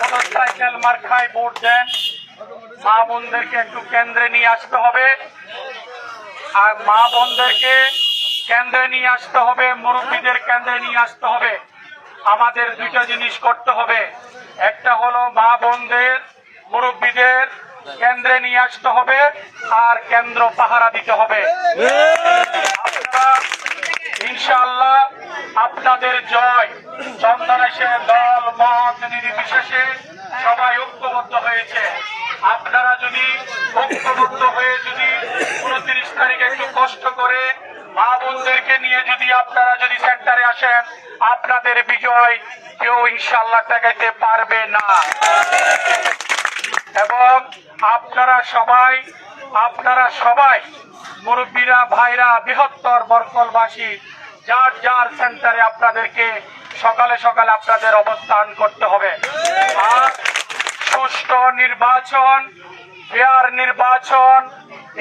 Motorcycle মার্কায় vote দেন মা বোনদেরকে একটু কেন্দ্রে নিয়ে আসতে হবে। আর মা বোনদেরকে কেন্দ্রে নিয়ে আসতে হবে, মুরব্বীদের কেন্দ্রে নিয়ে আসতে হবে। আমাদের দুইটা জিনিস করতে হবে। একটা হলো মা বোনদের, মুরব্বীদের কেন্দ্রে নিয়ে আসতে হবে, আর কেন্দ্র পাহারা দিতে হবে আপনারা ইনশাআল্লাহ আপনাদের জয়। চন্দনেশের দল, মত, নির্বিশেষে সবাই ঐক্যবদ্ধ হয়েছে। আপনারা যদি ঐক্যবদ্ধ হয়ে যদি উনত্রিশ তারিখে একটু কষ্ট করে মা বোনদেরকে নিয়ে যদি আপনারা যদি সেন্টারে আসেন, আপনাদের বিজয় কেউ ইনশাল্লাহ ঠেকাইতে পারবে না। এবং আপনারা সবাই আপনারা সবাই মুরব্বীরা, ভাইরা, বৃহত্তর বরকলবাসী যার যার সেন্টারে আপনাদেরকে সকালে সকালে আপনাদের অবস্থান করতে হবে। আর সুষ্ঠু নির্বাচন ফেয়ার নির্বাচন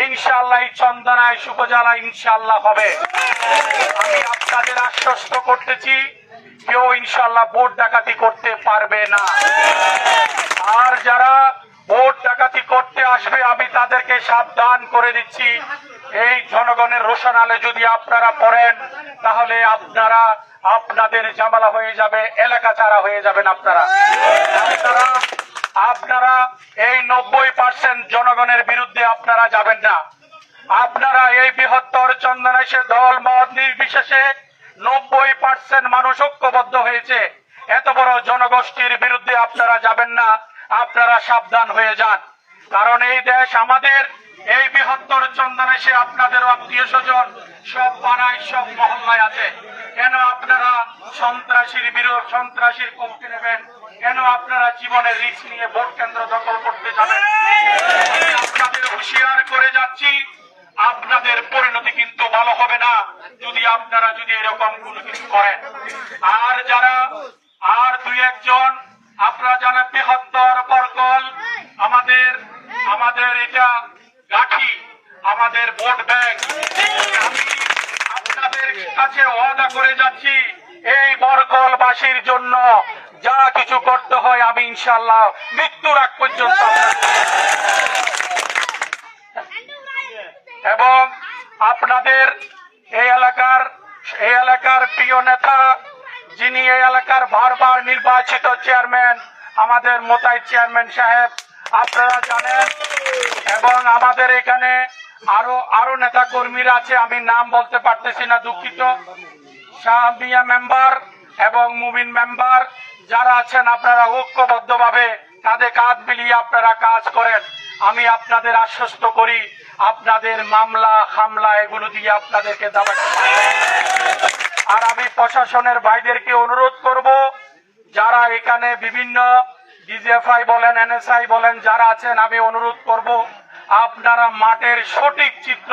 ইনশাল্লাহ চন্দনায় উপজেলা ইনশাল্লাহ হবে। আমি আপনাদের আশ্বস্ত করতেছি, কেউ ইনশাল্লাহ ভোট ডাকাতি করতে পারবে না। আর যারা ভোট ডাকাতি করতে আসবে, আমি তাদেরকে সাবধান করে দিচ্ছি। এই জনগণের রোশনালে যদি আপনারা পড়েন, তাহলে আপনারা, আপনাদের জামালা হয়ে যাবে, এলাকা ছাড়া হয়ে যাবেন আপনারা। আপনারা এই নব্বই পার্সেন্ট জনগণের বিরুদ্ধে আপনারা যাবেন না। আপনারা এই বৃহত্তর চন্দনাইশে দল মত নির্বিশেষে নব্বই পার্সেন্ট মানুষ ঐক্যবদ্ধ হয়েছে। এত বড় জনগোষ্ঠীর বিরুদ্ধে আপনারা যাবেন না। আপনারা সাবধান হয়ে যান। কারণ এই দেশ আমাদের এই বৃহত্তর চন্দনেশে আপনাদের আত্মীয় স্বজন সব পাড়ায়, সব মহল্লায় আছে। কেন আপনারা সন্ত্রাসীর বিরোধ, সন্ত্রাসীর পক্ষে নেবেন? কেন আপনারা জীবনের রিস্ক নিয়ে ভোট কেন্দ্র দখল করতে যাবেন? আপনাদের হুঁশিয়ার করে যাচ্ছি, আপনাদের পরিণতি কিন্তু ভালো হবে না যদি আপনারা যদি এরকম কোনো কিছু করেন। আর যারা, আর দুই একজন আপনারা জানেন বৃহত্তর বরকল। আমাদের আমাদের এটা গাঠি, আমাদের ভোট ব্যাংক। আপনাদের কাছে ওয়াদা করে যাচ্ছি, এই বরকলবাসীর জন্য যা কিছু করতে হয় আমি ইনশাল্লাহ মৃত্যুর আগ পর্যন্ত এবং আপনাদের এই এলাকার এই এলাকার প্রিয় নেতা যিনি এই এলাকার বারবার নির্বাচিত চেয়ারম্যান, আমাদের মোতাই চেয়ারম্যান সাহেব, আপনারা জানেন, এবং আমাদের এখানে আরও আরও নেতা কর্মীরা আছে, আমি নাম বলতে পারতেছি না, দুঃখিত। শাহমিয়া মেম্বার এবং মুমিন মেম্বার যারা আছেন, আপনারা ঐক্যবদ্ধভাবে তাদের কাঁধ মিলিয়ে আপনারা কাজ করেন। আমি আপনাদের আশ্বস্ত করি, আপনাদের মামলা, হামলা, এগুলো দিয়ে আপনাদেরকে দাবা আর আমি প্রশাসনের ভাইদেরকে অনুরোধ করব, যারা এখানে বিভিন্ন ডিজিএফআই বলেন, এনএসআই বলেন, যারা আছেন, আমি অনুরোধ করব, আপনারা মাঠের সঠিক চিত্র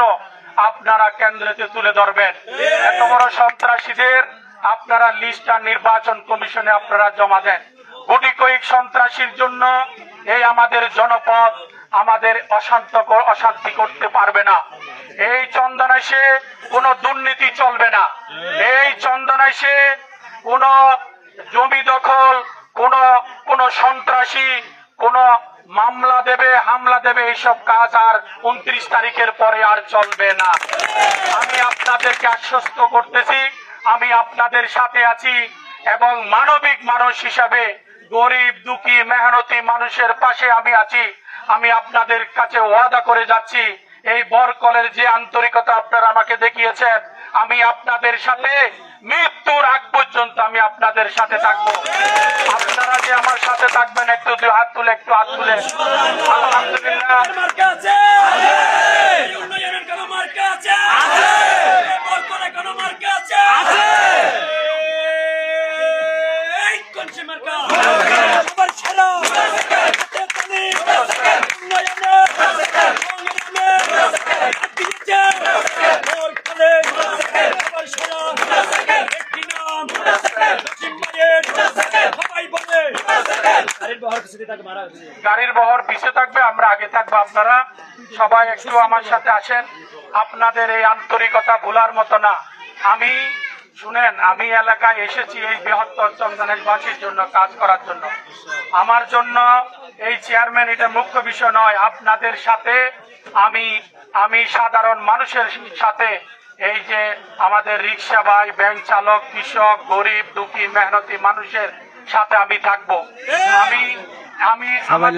আপনারা কেন্দ্রেতে তুলে ধরবেন। এত বড় সন্ত্রাসীদের আপনারা লিস্টটা নির্বাচন কমিশনে আপনারা জমা দেন। কোটি কয়েক সন্ত্রাসীর জন্য এই আমাদের জনপদ আমাদের অশান্ত অশান্তি করতে পারবে না। এই চন্দনাইশে কোনো দুর্নীতি চলবে না। এই চন্দনাইশে কোনো জমি দখল, কোন কোন সন্ত্রাসী, কোন মামলা দেবে, হামলা দেবে, এইসব কাজ আর উনত্রিশ তারিখের পরে আর চলবে না। আমি আপনাদেরকে আশ্বস্ত করতেছি, আমি আপনাদের সাথে আছি এবং মানবিক মানুষ হিসাবে গরিব, দুঃখী, মেহনতি মানুষের পাশে আমি আছি। আমি আপনাদের কাছে ওয়াদা করে যাচ্ছি এই বরকলের যে আন্তরিকতা আপনারা আমাকে দেখিয়েছেন আমি আপনাদের সাথে মৃত্যুর আগ পর্যন্ত আমি আপনাদের সাথে থাকব। আপনারা যে আমার সাথে থাকবেন একটু দুই হাত তুলে একটু হাত তুলে। আলহামদুলিল্লাহ মার্কা আছে এই উন্নয়নের কোনো মার্কা আছে এই বরকরে কোনো মার্কা আছে এই কোনসি মার্কা সবার সেরা হাতে তালি উন্নয়নে সংগ্রামে দিয়েছে বরকরে সবার সেরা একটি নাম লক্ষ্মী মায়ের সবাই বলে আরে বহর কিছু তাকে মারা হয়েছে গাড়ির বহর পিছিয়ে থাকবে, আমরা আগে থাকব, আপনারা সবাই একটু আমার সাথে আসেন। আপনাদের এই আন্তরিকতা ভোলার মতো না। আমি, শুনেন, আমি এলাকায় এসেছি এই বৃহত্তর চন্দনেশবাসীর জন্য কাজ করার জন্য। আমার জন্য এই চেয়ারম্যান এটা মুখ্য বিষয় নয়, আপনাদের সাথে আমি আমি সাধারণ মানুষের সাথে এই যে আমাদের রিক্সা ভাই, ব্যাংক চালক, কৃষক, গরিব, দুঃখী, মেহনতি মানুষের সাথে আমি থাকব। আমি সবাই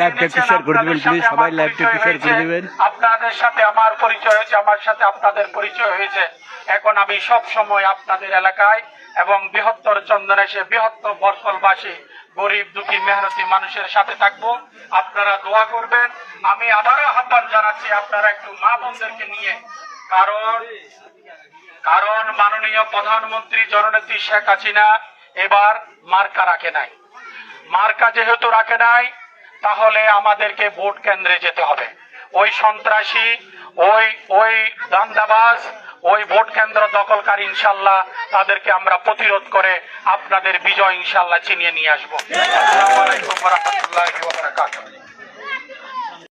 করে দিবেন, আপনাদের সাথে সবাই আমার পরিচয় করে হয়েছে। দিবেন। আপনাদের সাথে আমার পরিচয় হয়েছে আমার সাথে আপনাদের পরিচয় হয়েছে। এখন আমি সব সময় আপনাদের এলাকায় এবং বৃহত্তর চন্দনেশে বৃহত্তর বরকলবাসী গরিব দুঃখী মেহনতি মানুষের সাথে থাকব। আপনারা দোয়া করবেন। আমি আবারও আহ্বান জানাচ্ছি আপনারা একটু মা বোনদেরকে নিয়ে। কারণ কারণ মাননীয় প্রধানমন্ত্রী জননেত্রী শেখ হাসিনা এবার মার্কা রাখে নাই। মার্কা যেহেতু রাখে নাই, তাহলে আমাদেরকে ভোট কেন্দ্রে যেতে হবে। ওই সন্ত্রাসী, ওই ওই দান্দাবাজ, ওই ভোট কেন্দ্র দখলকারী ইনশাল্লাহ তাদেরকে আমরা প্রতিরোধ করে আপনাদের বিজয় ইনশাল্লাহ চিনিয়ে নিয়ে আসব।